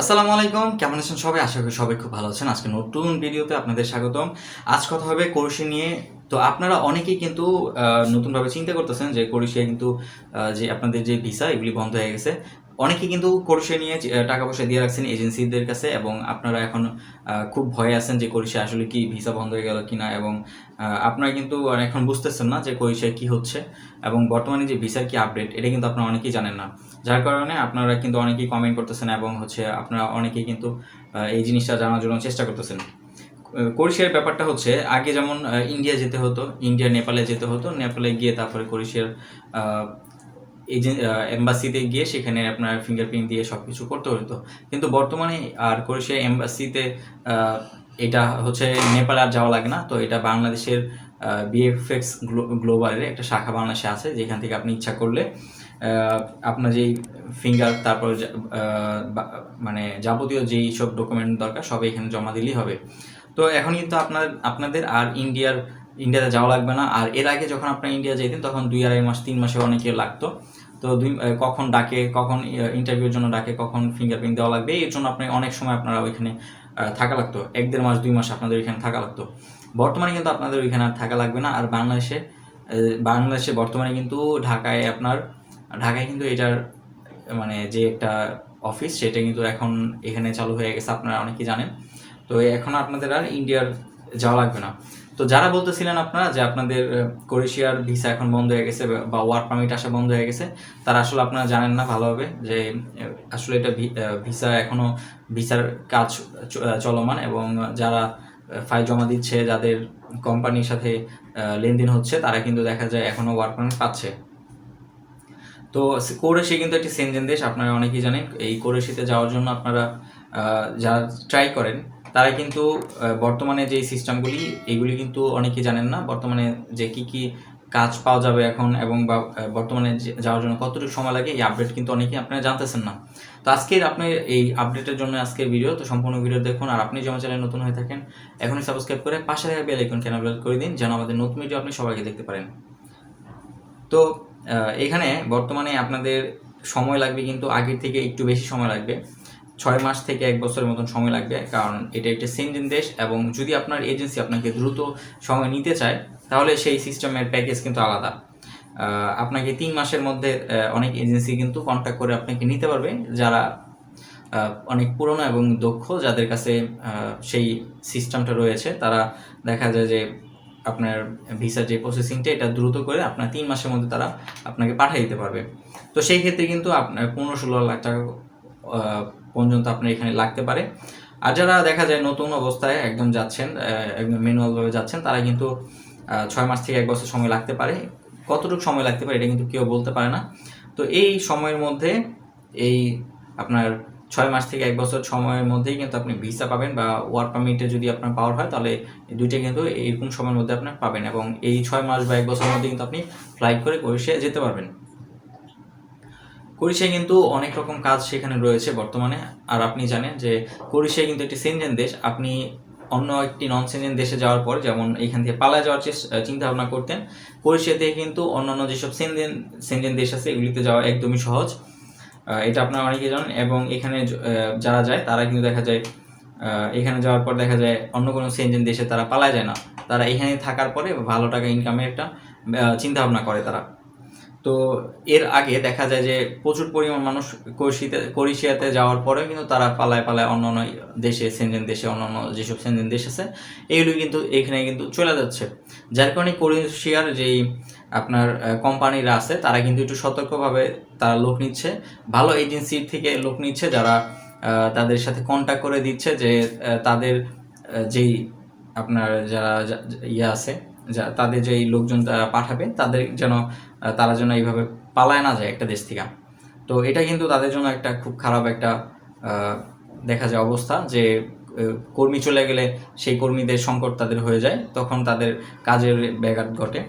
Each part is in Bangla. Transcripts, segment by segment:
আসসালামু আলাইকুম। কেমন আছেন সবাই? আশা করি সবাই খুব ভালো আছেন। আজকে নতুন ভিডিওতে আপনাদের স্বাগতম। আজ কথা হবে কোরসি নিয়ে। তো আপনারা অনেকেই কিন্তু নতুনভাবে চিন্তা করতেছেন যে কোরসিয়া কিন্তু যে আপনাদের যে ভিসা, এগুলি বন্ধ হয়ে গেছে। অনেকে কিন্তু কোরসিয়া নিয়ে টাকা পয়সা দিয়ে রাখছেন এজেন্সিদের কাছে এবং আপনারা এখন খুব ভয়ে আছেন যে কোরসিয়া আসলে কি ভিসা বন্ধ হয়ে গেল কিনা এবং আপনারা কিন্তু এখন বুঝতেছেন না যে কোরসিয়া কি হচ্ছে এবং বর্তমানে যে ভিসার কি আপডেট, এটা কিন্তু আপনারা অনেকেই জানেন না। যার কারণে আপনারা কিন্তু অনেকেই কমেন্ট করতেছেন এবং হচ্ছে আপনারা অনেকেই কিন্তু এই জিনিসটা জানার জন্য চেষ্টা করতেছেন। কোরিশিয়ার ব্যাপারটা হচ্ছে, আগে যেমন ইন্ডিয়া যেতে হতো ইন্ডিয়া নেপালে যেতে হতো নেপালে গিয়ে তারপরে কোরিশিয়ার এম্বাসিতে গিয়ে সেখানে আপনার ফিঙ্গারপ্রিন্ট দিয়ে সব কিছু করতে হতো কিন্তু বর্তমানে আর কোরিশিয়া এম্বাসিতে এটা হচ্ছে নেপাল আর যাওয়া লাগে না। তো এটা বাংলাদেশের বিএফএক্স গ্লোবালের একটা শাখা বাংলাদেশে আছে, যেখান থেকে আপনি ইচ্ছা করলে আপনার যেই ফিঙ্গার তারপর মানে যাবতীয় যেই সব ডকুমেন্ট দরকার, সব এখানে জমা দিলেই হবে। তো এখন কিন্তু আপনার, আপনাদের আর ইন্ডিয়ার, ইন্ডিয়াতে যাওয়া লাগবে না। আর এর আগে যখন আপনার ইন্ডিয়া যেতেন তখন দুই আড়াই মাস, তিন মাসে অনেকে লাগতো। তো দুই কখন ডাকে, কখন ইন্টারভিউর জন্য ডাকে, কখন ফিঙ্গারপ্রিন্ট দেওয়া লাগবে, এর জন্য আপনি অনেক সময় আপনারা ওইখানে থাকা লাগতো। এক দেড় মাস, দুই মাস আপনাদের ওইখানে থাকা লাগতো। বর্তমানে কিন্তু আপনাদের ওইখানে আর থাকা লাগবে না। আর বাংলাদেশে বাংলাদেশে বর্তমানে কিন্তু ঢাকায় আপনার, ঢাকায় কিন্তু এটার মানে যে একটা অফিস সেটা কিন্তু এখন এখানে চালু হয়ে গেছে, আপনারা অনেকেই জানেন। তো এখন আপনাদের আর ইন্ডিয়ার যাওয়া লাগবে না। তো যারা বলতেছিলেন আপনারা যে আপনাদের ক্রোয়েশিয়ার ভিসা এখন বন্ধ হয়ে গেছে বা ওয়ার্ক পারমিট আসা বন্ধ হয়ে গেছে, তারা আসলে আপনারা জানেন না ভালোভাবে যে আসলে এটা ভিসা এখনও ভিসার কাজ চলমান এবং যারা ফাইল জমা দিচ্ছে, যাদের কোম্পানির সাথে লেনদেন হচ্ছে, তারা কিন্তু দেখা যায় এখনও ওয়ার্ক পারমিট পাচ্ছে। তো কোরেশি কিন্তু একটি সেনজেন দেশ, আপনারা অনেকেই জানেন। এই কোরেশিতে যাওয়ার জন্য আপনারা যারা ট্রাই করেন তারা কিন্তু বর্তমানে যে সিস্টেমগুলি, এগুলি কিন্তু অনেকেই জানেন না। বর্তমানে যে কি কি কাজ পাওয়া যাবে এখন এবং বা বর্তমানে যাওয়ার জন্য কতটুকু সময় লাগে, এই আপডেট কিন্তু অনেকেই আপনারা জানতেছেন না। তো আজকের আপনার এই আপডেটের জন্য আজকের ভিডিও তো সম্পূর্ণ ভিডিও দেখুন। আর আপনি যেমন চ্যানেল নতুন হয়ে থাকেন, এখনই সাবস্ক্রাইব করে পাশে থাকা বেল আইকন কেন করে দিন, যেন আমাদের নতুন ভিডিও আপনি সবাইকে দেখতে পারেন। তো এখানে বর্তমানে আপনাদের সময় লাগবে কিন্তু আগের থেকে একটু বেশি সময় লাগবে। ছয় মাস থেকে এক বছরের মতন সময় লাগবে, কারণ এটা একটা সেনজেন দেশ এবং যদি আপনার এজেন্সি আপনাকে দ্রুত সময় নিতে চায়, তাহলে সেই সিস্টেমের প্যাকেজ কিন্তু আলাদা। আপনাকে তিন মাসের মধ্যে অনেক এজেন্সি কিন্তু কন্ট্যাক্ট করে আপনাকে নিতে পারবে, যারা অনেক পুরনো এবং দক্ষ, যাদের কাছে সেই সিস্টেমটা রয়েছে। তারা দেখা যায় যে আপনার ভিসার যে প্রসেসিংটা, এটা দ্রুত করে আপনার তিন মাসের মধ্যে তারা আপনাকে পাঠিয়ে দিতে পারবে। তো সেই ক্ষেত্রে কিন্তু আপনার পনেরো ষোলো লাখ টাকা পর্যন্ত আপনার এখানে লাগতে পারে। আর যারা দেখা যায় নতুন অবস্থায় একদম যাচ্ছেন একদম ম্যানুয়ালভাবে যাচ্ছেন, তারা কিন্তু ছয় মাস থেকে এক বছর সময় লাগতে পারে। কতটুকু সময় লাগতে পারে এটা কিন্তু কেউ বলতে পারে না। তো এই সময়ের মধ্যে, এই আপনার ছয় মাস থেকে এক বছর সময়ের মধ্যেই কিন্তু আপনি ভিসা পাবেন বা ওয়ার্ক পারমিটে যদি আপনার পাওয়ার হয়, তাহলে দুইটা কিন্তু এইরকম সময়ের মধ্যে আপনার পাবেন এবং এই ছয় মাস বা এক বছরের মধ্যে কিন্তু আপনি ফ্লাইট করে ক্রোয়েশিয়া যেতে পারবেন। ক্রোয়েশিয়া কিন্তু অনেক রকম কাজ সেখানে রয়েছে বর্তমানে। আর আপনি জানেন যে ক্রোয়েশিয়া কিন্তু একটি সেনজেন দেশ। আপনি অন্য একটি নন সেনজেন দেশে যাওয়ার পর যেমন এখান থেকে পালা যাওয়ার চিন্তা ভাবনা করতেন ক্রোয়েশিয়া থেকে কিন্তু অন্যান্য যেসব সেনজেন সেনজেন দেশ আছে এগুলিতে যাওয়া একদমই সহজ। এটা আপনারা অনেকেই জানেন এবং এখানে যারা যায় তারা কিন্তু দেখা যায় এখানে যাওয়ার পর দেখা যায় অন্য কোনো সেনজেন দেশে তারা পালায় যায় না। তারা এখানে থাকার পরে ভালো টাকা ইনকামের একটা চিন্তা ভাবনা করে তারা। তো এর আগে দেখা যায় যে প্রচুর পরিমাণ মানুষ কোরিশিতে কোরিশিয়াতে যাওয়ার পরে কিন্তু তারা পালায় পালায় অন্য অন্য দেশে, সেনজেন দেশে, অন্য অন্য যেসব সেনজেন দেশ আছে এইগুলো কিন্তু এখানে কিন্তু চলে যাচ্ছে। যার কারণে কোরিশিয়ার যেই আপনার কোম্পানিরা আছে, তারা কিন্তু একটু সতর্কভাবে তারা লোক নিচ্ছে। ভালো এজেন্সির থেকে লোক নিচ্ছে যারা তাদের সাথে কন্ট্যাক্ট করে দিচ্ছে যে তাদের যেই আপনার যারা ইয়ে আছে যা, তাদের যেই লোকজন তারা পাঠাবে, তাদের যেন তারা যেন এইভাবে পালায় না যায় একটা দেশ থেকে। তো এটা কিন্তু তাদের জন্য একটা খুব খারাপ একটা দেখা যায় অবস্থা যে কর্মী চলে গেলে সেই কর্মীদের সংকট তাদের হয়ে যায়, তখন তাদের কাজের ব্যাঘাত ঘটে।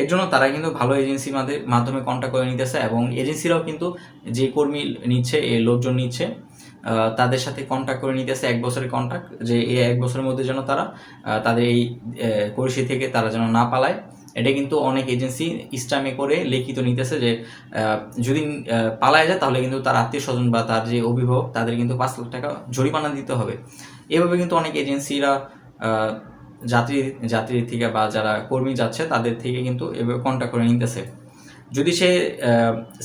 এর জন্য তারা কিন্তু ভালো এজেন্সির মাধ্যমে কন্ট্যাক্ট করে নিতেছে এবং এজেন্সিরাও কিন্তু যে কর্মী নিচ্ছে এই লোকজন নিচ্ছে তাদের সাথে কন্ট্যাক্ট করে নিতেছে এক বছরের কন্ট্যাক্ট যে এই এক বছরের মধ্যে যেন তারা তাদের এই কৃষি থেকে তারা যেন না পালায়। এটা কিন্তু অনেক এজেন্সি ইস্টামে করে লিখিত নিতেছে যে যদি পালায় যায় তাহলে কিন্তু তার আত্মীয় স্বজন বা তার যে অভিভাবক, তাদের কিন্তু পাঁচ লাখ টাকা জরিমানা দিতে হবে। এভাবে কিন্তু অনেক এজেন্সিরা যাত্রী যাত্রী থেকে বা যারা কর্মী যাচ্ছে তাদের থেকে কিন্তু এভাবে কন্ট্যাক্ট করে নিতেছে যদি সে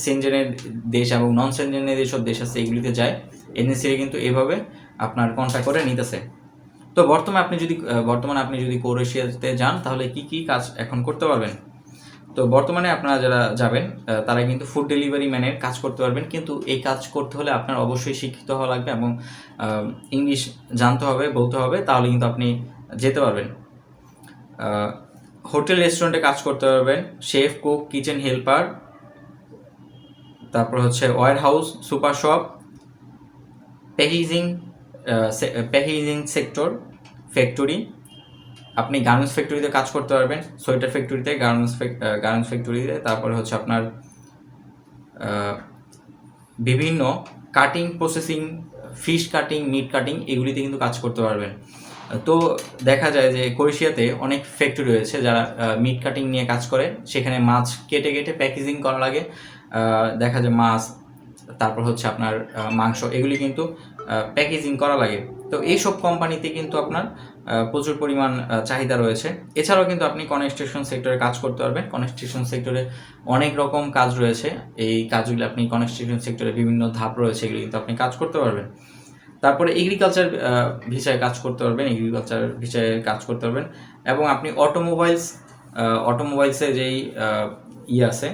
সেনজেনের দেশ এবং নন সেনজেনের যেসব দেশ আছে এগুলিতে যায় এজেন্সিরা কিন্তু এভাবে আপনার কন্ট্যাক্ট করে নিতেছে। তো বর্তমানে আপনি যদি বর্তমানে আপনি যদি ক্রোয়েশিয়াতে যান, তাহলে কি কি কাজ এখন করতে পারবেন? তো বর্তমানে আপনারা যারা যাবেন তারা কিন্তু ফুড ডেলিভারি ম্যানের কাজ করতে পারবেন, কিন্তু এই কাজ করতে হলে আপনার অবশ্যই শিক্ষিত হওয়া লাগবে এবং ইংলিশ জানতে হবে, বলতে হবে, তাহলে কিন্তু আপনি যেতে পারবেন। হোটেল রেস্টুরেন্টে কাজ করতে পারবেন। শেফ কুক কিচেন হেল্পার তারপর হচ্ছে warehouse super shop packaging packaging sector factory আপনি গার্মেন্টস ফ্যাক্টরিতে কাজ করতে পারবেন সোয়েটার ফ্যাক্টরিতে গার্মেন্টস গার্মেন্টস ফ্যাক্টরিতে তারপরে হচ্ছে আপনার বিভিন্ন cutting processing fish cutting meat cutting এগুলিতে কিন্তু কাজ করতে পারবেন। তো দেখা যায় যে ক্রোয়েশিয়াতে অনেক ফ্যাক্টরি রয়েছে যারা মিট কাটিং নিয়ে কাজ করে। সেখানে মাছ কেটে কেটে প্যাকেজিং করা লাগে। দেখা যায় মাছ, তারপর হচ্ছে আপনার মাংস, এগুলি কিন্তু প্যাকেজিং করা লাগে। তো এইসব কোম্পানিতে কিন্তু আপনার প্রচুর পরিমাণ চাহিদা রয়েছে। এছাড়াও কিন্তু আপনি কনস্ট্রাকশন সেক্টরে কাজ করতে পারবেন। কনস্ট্রাকশন সেক্টরে অনেক রকম কাজ রয়েছে। এই কাজগুলি আপনি কনস্ট্রাকশন সেক্টরে বিভিন্ন ধাপ রয়েছে, এগুলি কিন্তু আপনি কাজ করতে পারবেন। তারপরে এগ্রিকালচার ভিসায় কাজ করতে পারবেন এগ্রিকালচার ভিসায় কাজ করতে পারবেন। এবং আপনি অটোমোবাইলস অটোমোবাইলসে যেই আহ, ইয়ে আছে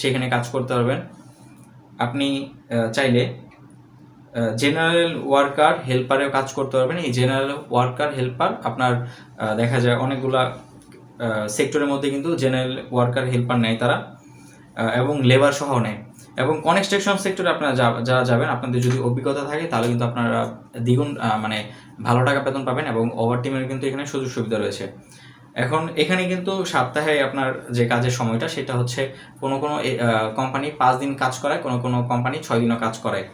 সেখানে কাজ করতে পারবেন। আপনি চাইলে জেনারেল ওয়ার্কার হেল্পারেও কাজ করতে পারবেন। এই জেনারেল ওয়ার্কার হেল্পার আপনার দেখা যায় অনেকগুলা সেক্টরের মধ্যে কিন্তু জেনারেল ওয়ার্কার হেল্পার নেয় তারা এবং লেবার সহ নেয়। এবং কনস্ট্রাকশন সেক্টরে আপনারা যারা যাবেন, আপনাদের যদি অভিজ্ঞতা থাকে, তাহলে কিন্তু আপনারা দ্বিগুণ মানে ভালো টাকা বেতন পাবেন এবং ওভার টিমের কিন্তু এখানে সুযোগ সুবিধা রয়েছে। এখন এখানে কিন্তু সপ্তাহে আপনার যে কাজের সময়টা, সেটা হচ্ছে কোনো কোনো কোম্পানি পাঁচ দিন কাজ করায়, কোনো কোনো কোম্পানি ছয় দিনও কাজ করায়।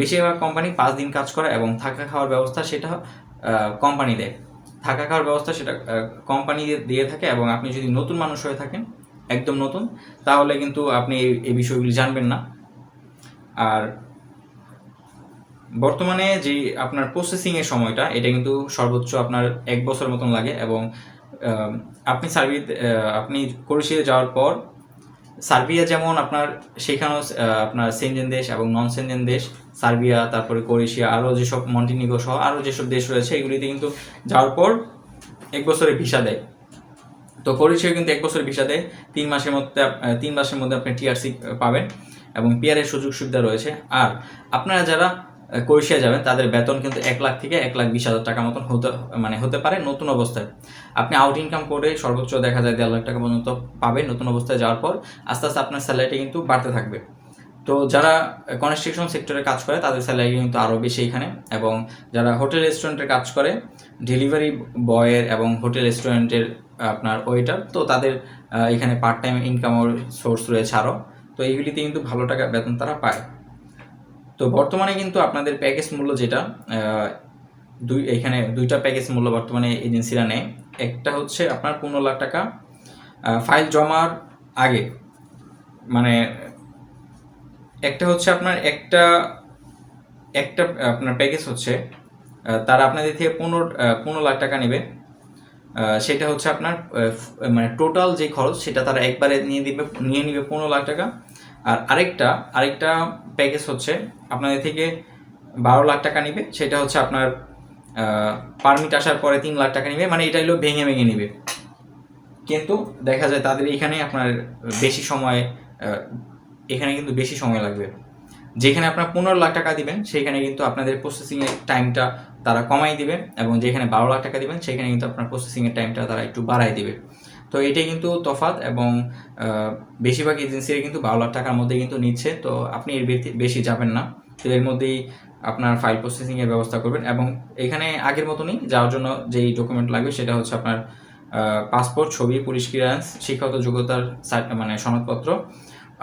বেশিরভাগ কোম্পানি পাঁচ দিন কাজ করে এবং থাকা খাওয়ার ব্যবস্থা সেটা কোম্পানি দেয়। থাকা খাওয়ার ব্যবস্থা সেটা কোম্পানি দিয়ে থাকে এবং আপনি যদি নতুন মানুষ হয়ে থাকেন একদম নতুন, তাহলে কিন্তু আপনি এই- বিষয়গুলি জানবেন না। আর বর্তমানে যে আপনার প্রসেসিং এর সময়টা, এটা কিন্তু সর্বোচ্চ আপনার এক বছর মতন লাগে এবং আপনি সার্ভিস আপনি ক্রোয়েশিয়া যাওয়ার পর সার্বিয়া যেমন আপনার, সেখানেও আপনার সেনজেন দেশ এবং নন সেনজেন দেশ সার্বিয়া তারপরে ক্রোয়েশিয়া আরও যেসব মন্টিনিগো সহ আরও যেসব দেশ রয়েছে, এগুলিতে কিন্তু যাওয়ার পর এক বছরে ভিসা দেয়। তো পরিচয় কিন্তু এক বছর ভিসা দেয় তিন মাসের মধ্যে তিন মাসের মধ্যে আপনি টিআরসি পাবেন এবং পিআরের সুযোগ সুবিধা রয়েছে। আর আপনারা যারা ক্রোয়েশিয়া যাবেন, তাদের বেতন কিন্তু এক লাখ থেকে এক লাখ বিশ হাজার টাকা মতন হতে মানে হতে পারে নতুন অবস্থায়। আপনি আউট ইনকাম করে সর্বোচ্চ দেখা যায় দেড় লাখ টাকা পর্যন্ত পাবেন নতুন অবস্থায় যাওয়ার পর, আস্তে আস্তে আপনার স্যালারিটা কিন্তু বাড়তে থাকবে। তো যারা কনস্ট্রাকশন সেক্টরে কাজ করে, তাদের স্যালারি কিন্তু আরও বেশি এখানে। এবং যারা হোটেল রেস্টুরেন্টে কাজ করে ডেলিভারি বয়ের এবং হোটেল রেস্টুরেন্টের আপনার ওয়েটার, তো তাদের এখানে পার্ট টাইম ইনকামের সোর্স রয়েছে আরও তো এইগুলিতে কিন্তু ভালো টাকা বেতন তারা পায়। তো বর্তমানে কিন্তু আপনাদের প্যাকেজ মূল্য যেটা দুই, এখানে দুইটা প্যাকেজ মূল্য বর্তমানে এজেন্সিরা নেয়। একটা হচ্ছে আপনার পনেরো লাখ টাকা ফাইল জমার আগে মানে একটা হচ্ছে আপনার একটা একটা আপনার প্যাকেজ হচ্ছে তারা আপনাদের থেকে পনেরো পনেরো লাখ টাকা নেবে। সেটা হচ্ছে আপনার মানে টোটাল যে খরচ, সেটা তারা একবারে নিয়ে দিবে, নিয়ে নিবে পনেরো লাখ টাকা। আর আরেকটা আরেকটা প্যাকেজ হচ্ছে, আপনাদের থেকে বারো লাখ টাকা নেবে। সেটা হচ্ছে আপনার পারমিট আসার পরে তিন লাখ টাকা নিবে মানে এটা হলো ভেঙে ভেঙে নিবে। কিন্তু দেখা যায় তাদের এখানে আপনার বেশি সময় এখানে কিন্তু বেশি সময় লাগবে। যেখানে আপনার পনেরো লাখ টাকা দিবেন, সেখানে কিন্তু আপনাদের প্রসেসিংয়ের টাইমটা তারা কমাই দিবে এবং যেখানে বারো লাখ টাকা দিবেন, সেখানে কিন্তু আপনার প্রসেসিংয়ের টাইমটা তারা একটু বাড়াই দিবে। তো এটাই কিন্তু তফাৎ এবং বেশিরভাগ এজেন্সিরা কিন্তু বারো লাখ টাকার মধ্যে কিন্তু নিচ্ছে। তো আপনি এর বেশি যাবেন না। তো এর মধ্যেই আপনার ফাইল প্রসেসিংয়ের ব্যবস্থা করবেন এবং এখানে আগের মতনই যাওয়ার জন্য যেই ডকুমেন্ট লাগবে, সেটা হচ্ছে আপনার পাসপোর্ট ছবি, পুলিশ ক্লিয়ারেন্স শিক্ষাগত যোগ্যতার মানে সনদপত্র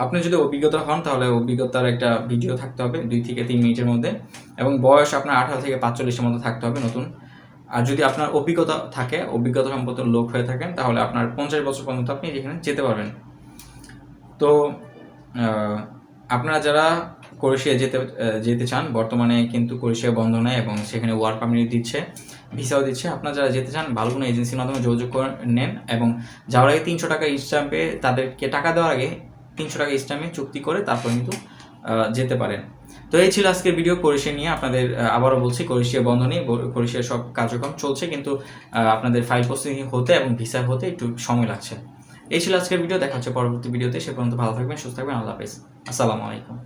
আপনি যদি অভিজ্ঞতা হন, তাহলে অভিজ্ঞতার একটা ভিডিও থাকতে হবে, দুই থেকে তিন মিনিটের মধ্যে। এবং বয়স আপনার আঠারো থেকে পাঁচচল্লিশের মধ্যে থাকতে হবে নতুন। আর যদি আপনার অভিজ্ঞতা থাকে, অভিজ্ঞতা সম্পন্ন লোক হয়ে থাকেন, তাহলে আপনার পঞ্চাশ বছর পর্যন্ত আপনি যেখানে যেতে পারবেন। তো আপনারা যারা ক্রোয়েশিয়া যেতে যেতে চান, বর্তমানে কিন্তু ক্রোয়েশিয়া বন্ধ নেয় এবং সেখানে ওয়ার্ক পারমিট দিচ্ছে ভিসাও দিচ্ছে, আপনারা যারা যেতে চান ভালো কোনো এজেন্সির মাধ্যমে যোগাযোগ করে নেন এবং যাওয়ার আগে তিনশো টাকা স্ট্যাম্পে তাদেরকে টাকা দেওয়ার আগে তিনশো টাকা স্ট্যাম্পে চুক্তি করে তারপর কিন্তু যেতে পারেন। তো এই ছিল আজকের ভিডিও ক্রোয়েশিয়া নিয়ে আপনাদের আবারও বলছি, ক্রোয়েশিয়া বন্ধ নেই ক্রোয়েশিয়ার সব কার্যক্রম চলছে কিন্তু আপনাদের ফাইল প্রসেসিং হতে এবং ভিসা হতে একটু সময় লাগছে। এই ছিল আজকের ভিডিও দেখা হচ্ছে পরবর্তী ভিডিওতে সে পর্যন্ত ভালো থাকবেন, সুস্থ থাকবেন, আল্লাহ হাফেজ। আসসালামু আলাইকুম।